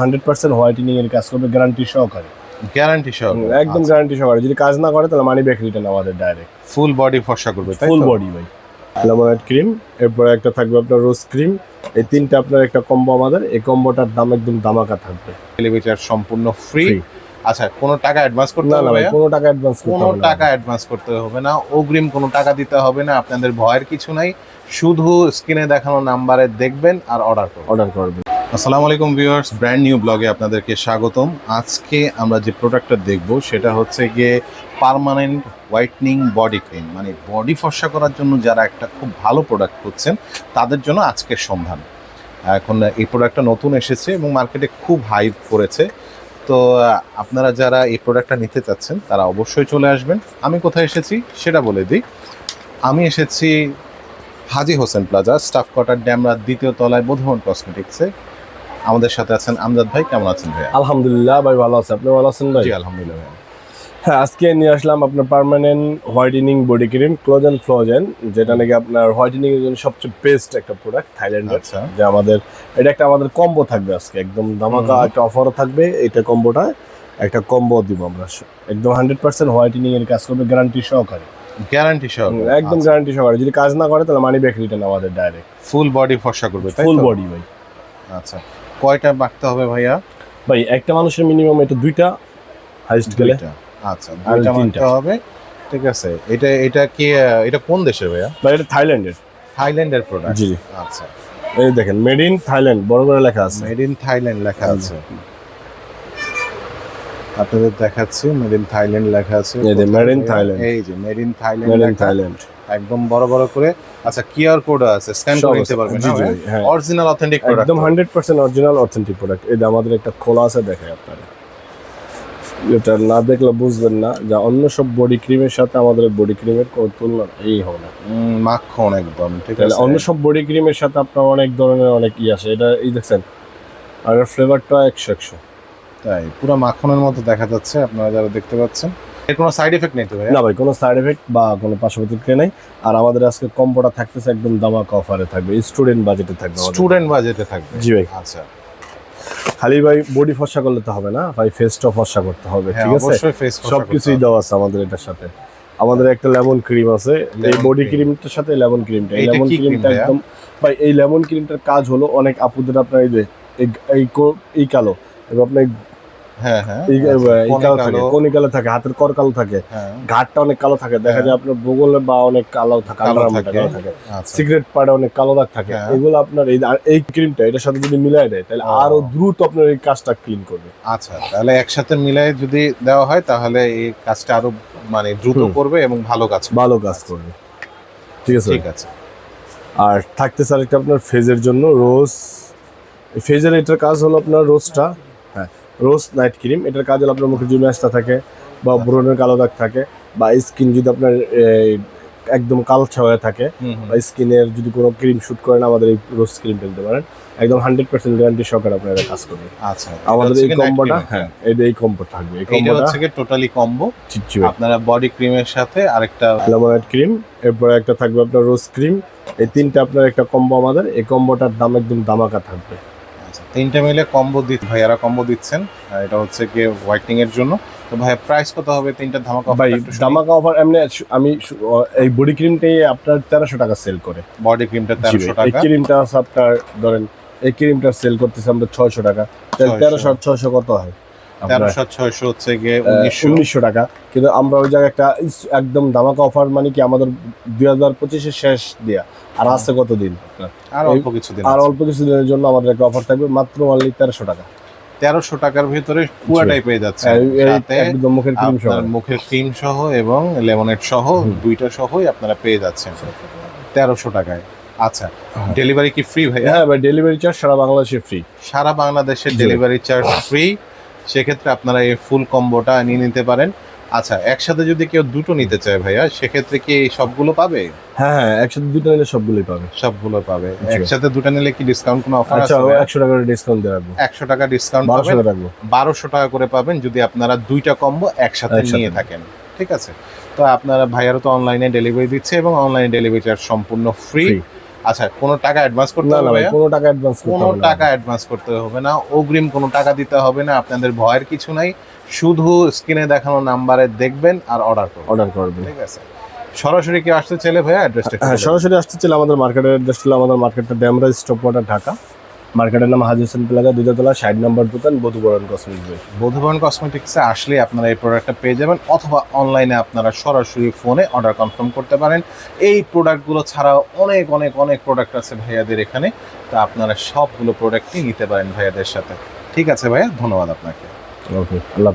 Hundred percent whitening এর কাজ করবে গ্যারান্টি সহকারে। গ্যারান্টি সহ একদম গ্যারান্টি সহকারে। যদি কাজ না করে তাহলে মানি ব্যাক রিটার্ন আমাদের ডাইরেক্ট ফুল বডি ফর্সা করবে তাই ফুল বডি ভাই। লেমনেড ক্রিম এরপরে একটা থাকবে আপনার রোজ ক্রিম এই তিনটা আপনার একটা কম্বো আমাদের এই কম্বোটার দাম একদম দামাকা থাকবে। ডেলিভারি সম্পূর্ণ ফ্রি আচ্ছা কোনো টাকা অ্যাডভান্স করতে না হবে না ভাই কোনো টাকা অ্যাডভান্স কোনো টাকা অ্যাডভান্স করতে হবে না। অগ্রিম কোনো টাকা দিতে হবে না আপনাদের ভয়ের কিছু নাই। শুধু স্ক্রিনে দেখানো নাম্বারে দেখবেন আর অর্ডার করবেন। অর্ডার করবে আসসালামু আলাইকুম ভিউয়ার্স ব্র্যান্ড নিউ ব্লগে আপনাদেরকে স্বাগতম। আজকে আমরা যে প্রোডাক্টটা দেখব, সেটা হচ্ছে গিয়ে পার্মানেন্ট হোয়াইটনিং বডি ক্রিম মানে বডি ফর্সা করার জন্য যারা একটা খুব ভালো প্রোডাক্ট খুঁজছেন, তাদের জন্য আজকের সন্ধান। এখন এই প্রোডাক্টটা নতুন এসেছে এবং মার্কেটে খুব হাইপ করেছে। তো, আপনারা যারা এই প্রোডাক্টটা নিতে চাচ্ছেন, তারা অবশ্যই চলে আসবেন। আমি কোথায় এসেছি, সেটা বলে দিই। আমি এসেছি Haji Hossain plaza staff quarter ড্যামরার দ্বিতীয় তলায় বোধমন কসমেটিক্সে আমাদের সাথে আছেন আমজাদ ভাই। কেমন আছেন ভাই আলহামদুলিল্লাহ ভাই ভালো আছে। আপনি ভালো আছেন ভাই? জি আলহামদুলিল্লাহ ভাইয়া। হ্যাঁ আজকে নিয়ে আসলাম আপনার পার্মানেন্ট হোয়াইটেনিং বডি ক্রিম ক্লোজেন ফ্লোজেন যেটা নাকি আপনার হোয়াইটেনিং এর জন্য সবচেয়ে বেস্ট একটা প্রোডাক্ট থাইল্যান্ডের। আচ্ছা। যে আমাদের এটা একটা আমাদের কম্বো থাকবে আজকে। একদম ধামাকা একটা অফারও থাকবে এটা কম্বোটা একটা কম্বো দিব আমরা। একদম হান্ড্রেড পার্সেন্ট হোয়াইটেনিং এর কাজ করবে গ্যারান্টি সহকারে। গ্যারান্টি সহ একদম গ্যারান্টি সহকারে। যদি কাজ না করে তাহলে মানি ব্যাক রিটার্ন আমাদের ডাইরেক্ট ফুল বডি ফর্সা করবে তাই ফুল বডি ভাই। আচ্ছা। কয়টা মাখতে হবে ভাইয়া? ভাই একটা মানুষের মিনিমাম এটা দুইটা হাইস্ট গেলে। আচ্ছা দুইটা। মাখতে হবে। ঠিক আছে এটা এটা কি এটা কোন দেশের ভাইয়া? ভাই এটা থাইল্যান্ডের। থাইল্যান্ডের প্রোডাক্ট জি আচ্ছা। এই দেখেন মেড ইন থাইল্যান্ড বড় করে লেখা আছে। মেড ইন থাইল্যান্ড লেখা আছে। আপনাদের দেখাচ্ছি মেড ইন থাইল্যান্ড লেখা আছে। এই যে, in কোথায়? Thailand. এই যে made in Thailand made in Thailand একদম বড় বড় করে আচ্ছা কিউআর কোড আছে স্ক্যান করে নিতে পারবেন জি, জি, হ্যাঁ। অরিজিনাল অথেন্টিক প্রোডাক্ট একদম hundred percent original authentic product এটা আমাদের একটা খোলা আছে দেখায় আপনারা এটা না দেখলে বুঝবেন না যা অন্য সব বডি ক্রিমের সাথে আমাদের বডি ক্রিমের তুলনা এই হবে না। মাখন একদম ঠিক আছে? অন্য সব বডি ক্রিমের সাথে আপনার অনেক ধরনের অনেক ই আছে এটা এই দেখছেন আর ফ্লেভারটা একশো একশো। তাই পুরো মাখনের মতো দেখা যাচ্ছে আপনারা যারা দেখতে পাচ্ছেন। এর কোনো সাইড এফেক্ট নেই তো ভাই না ভাই কোনো সাইড এফেক্ট বা কোনো পার্শ্ব প্রতিক্রিয়া নেই। আর আমাদের আজকে থাকতেছে একদম দামাকা অফারে থাকবে। স্টুডেন্ট বাজেটে থাকবে স্টুডেন্ট বাজেটে থাকবে? জি ভাই। আচ্ছা। খালি ভাই বডি ফর্সা করলে তো হবে না। ভাই ফেসটা ফর্সা করতে হবে হ্যাঁ ঠিক আছে? সবকিছুই দেওয়া আছে আমাদের এটার সাথে। আমাদের একটা লেমন ক্রিম আছে। এই বডি ক্রিমটার সাথে লেমন ক্রিমটা এই লেমন ক্রিমটা একদম ভাই এই লেমন ক্রিমটার কাজ হলো অনেক আপুদের আপনার এই যে এই- এই কালো। এবার আপনার হ্যাঁ হ্যাঁ কালো থাকে হাতের কর কালো থাকে হ্যাঁ। ঘাটটা অনেক কালো থাকে দেখা হ্যাঁ। যায় আপনার বগলে বা অনেক কালো থাকে কালো থাকে। কালো থাকে। আচ্ছা। সিগারেট পাড়ে অনেক কালো দাগ থাকে। হ্যাঁ। এগুলো আপনার এই আর এই ক্রিমটা এটার সাথে যদি মিলাই দেয় তাহলে আরও দ্রুত আপনার এই কাজটা ক্লিন করবে। আচ্ছা তাহলে একসাথে মিলাই যদি দেওয়া হয় তাহলে এই কাজটা আরও মানে দ্রুত করবে এবং ভালো কাজ ভালো কাজ করবে। ঠিক আছে ঠিক আছে। আর থাকতেছে আরেকটা আপনার ফেজের জন্য রোজ ফেজের এটার কাজ হলো আপনার রোজটা হ্যাঁ রোজ নাইট ক্রিম। এটার কাজ হলো আপনার মুখে জুমে আসতে থাকে বা ব্রণের কালো দাগ থাকে বা স্কিন যদি আপনার একদম কালছা হয়ে থাকে। বা স্কিনের যদি কোনো ক্রিম শুট করেন আমাদের এই রোজ ক্রিমটা দিতে পারেন। একদম হান্ড্রেড পার্সেন্ট গ্যারান্টি সহকারে আপনার এটা কাজ করবে আচ্ছা আমাদের এই কম্বোটা হ্যাঁ এই এই কম্বো থাকবে। এই কম্বোটা হচ্ছে টোটালি কম্বো আপনারা বডি ক্রিমের সাথে আরেকটা লেমনেড ক্রিম এরপরে একটা থাকবে আপনার রোজ ক্রিম। এই তিনটা আপনার একটা কম্বো আমাদের। এই কম্বোটার দাম একদম দামাকা থাকবে। তিনটা মিলে কম্বো দিচ্ছে ভাইয়ারা কম্বো দিচ্ছেন। এটা হচ্ছে কি হোয়াইটনিং এর জন্য। তো ভাইয়া প্রাইস কত হবে তিনটা ধামাকা ভাই দামাকা অফার এমনি আমি এই বডি ক্রিমটাই আপনার তেরোশো টাকা সেল করে। বডি ক্রিমটা তেরোশো ভাই, এই ক্রিমটা আপনার ধরেন এই ক্রিমটা সেল করতেছে আমরা ছয়শো টাকা। তাহলে 600 তেরোশো ছয়শো কত হয়? তেরোশো ছয়শো হচ্ছে গিয়ে উনিশশো। টাকা। কিন্তু আমরা ওই জায়গায় একটা একদম দামাকা অফার মানে কি আমাদের দুই হাজার পঁচিশে শেষ দেয়া। আর আছে কত দিন আর অল্প কিছু দিন আর অল্প কিছু দিনের জন্য আমাদের একটা অফার থাকবে মাত্র অনলি তেরোশো টাকা। তেরোশো টাকার ভিতরে পুরাটাই পেয়ে যাচ্ছে। সাথে একদম মুখের ক্রিম সহ। মুখের ক্রিম সহ এবং লেমনেড সহ দুইটা সহই আপনারা পেয়ে যাচ্ছেন। তেরোশো টাকায়। আচ্ছা হ্যাঁ। ডেলিভারি কি ফ্রি ভাই হ্যাঁ ভাই ডেলিভারি চার্জ সারা বাংলাদেশে ফ্রি সারা বাংলাদেশের ডেলিভারি চার্জ ফ্রি সেক্ষেত্রে আপনারা এই ফুল কম্বোটা নিয়ে নিতে পারেন। আচ্ছা একসাথে যদি কেউ দুটো নিতে চায় ভাইয়া সেক্ষেত্রে কি সবগুলো পাবে? হ্যাঁ হ্যাঁ একসাথে দুটো নিলে সবগুলোই পাবে। সবগুলো পাবে। একসাথে দুটো নিলে কি ডিসকাউন্ট কোনো অফার আচ্ছা আছে একশো টাকা ডিসকাউন্ট দিয়ে রাখব। একশো টাকা ডিসকাউন্ট বারোশো পাবেন টাকা বারোশো টাকা করে পাবেন যদি আপনারা দুইটা কম্বো একসাথে। নিয়ে থাকেন। ঠিক আছে? তো আপনারা ভাইয়ারও তো অনলাইনে ডেলিভারি দিচ্ছে এবং অনলাইনে ডেলিভারি চার্জ সম্পূর্ণ ফ্রি। আচ্ছা কোনো টাকা অ্যাডভান্স করতে হবে না? কোনো টাকা অ্যাডভান্স কোনো টাকা অ্যাডভান্স করতে হবে না। অগ্রিম কোনো টাকা দিতে হবে না আপনাদের ভয়ের কিছু নাই। শুধু স্ক্রিনে দেখানো নাম্বারে দেখবেন আর অর্ডার করবেন। অর্ডার করবেন। ঠিক আছে? সরাসরি কি আসতে চাইলে ভাইয়া অ্যাড্রেসটা সরাসরি আসতে চাইলে আমাদের মার্কেটের অ্যাড্রেস ছিল আমাদের মার্কেটটা ড্যামরাজ স্টপ ঢাকা মার্কেটের নাম হাজি হোসেন প্লাজা দুইতলা ষাট নম্বর দোকান বধুবরণ কসমেটিক্স বধুবরণ কসমেটিক্সে আসলে আপনারা এই প্রোডাক্টটা পেয়ে যাবেন অথবা অনলাইনে আপনারা সরাসরি ফোনে অর্ডার কনফার্ম করতে পারেন। এই প্রোডাক্টগুলো ছাড়াও অনেক অনেক অনেক প্রোডাক্ট আছে ভাইয়াদের এখানে তা আপনারা সবগুলো প্রোডাক্টই নিতে পারেন ভাইয়াদের সাথে। ঠিক আছে ভাইয়া ধন্যবাদ আপনাকে। ওকে আল্লাহ